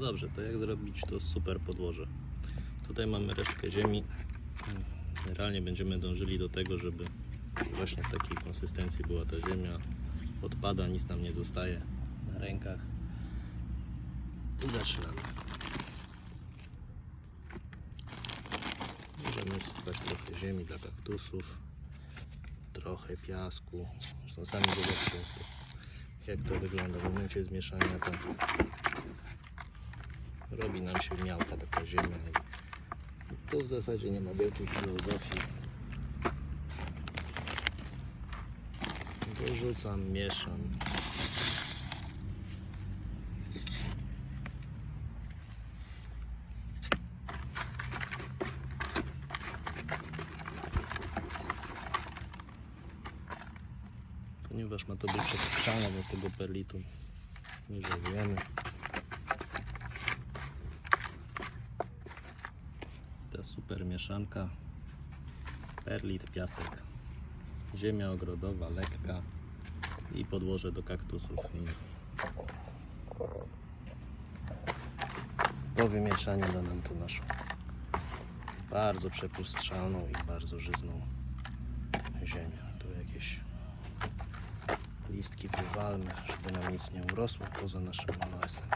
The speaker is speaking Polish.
dobrze, to jak zrobić to super podłoże? Tutaj mamy resztkę ziemi. Generalnie będziemy dążyli do tego, żeby właśnie w takiej konsystencji była ta ziemia. Odpada, nic nam nie zostaje na rękach. I zaczynamy. Możemy wsypać trochę ziemi dla kaktusów, trochę piasku. Zresztą sami zobaczcie, jak to wygląda w momencie zmieszania. To robi nam się miałka taka ziemia. I tu w zasadzie nie ma wielkiej filozofii. Dorzucam, mieszam. Ponieważ ma to być przestrzana do tego perlitu, wyżewiemy. Ta super mieszanka. Perlit, piasek, ziemia ogrodowa, lekka i podłoże do kaktusów. I po wymieszaniu da nam to naszą bardzo przepustrzaną i bardzo żyzną ziemię. Tu jakieś listki wywalmy, żeby nam nic nie urosło poza naszym malosem.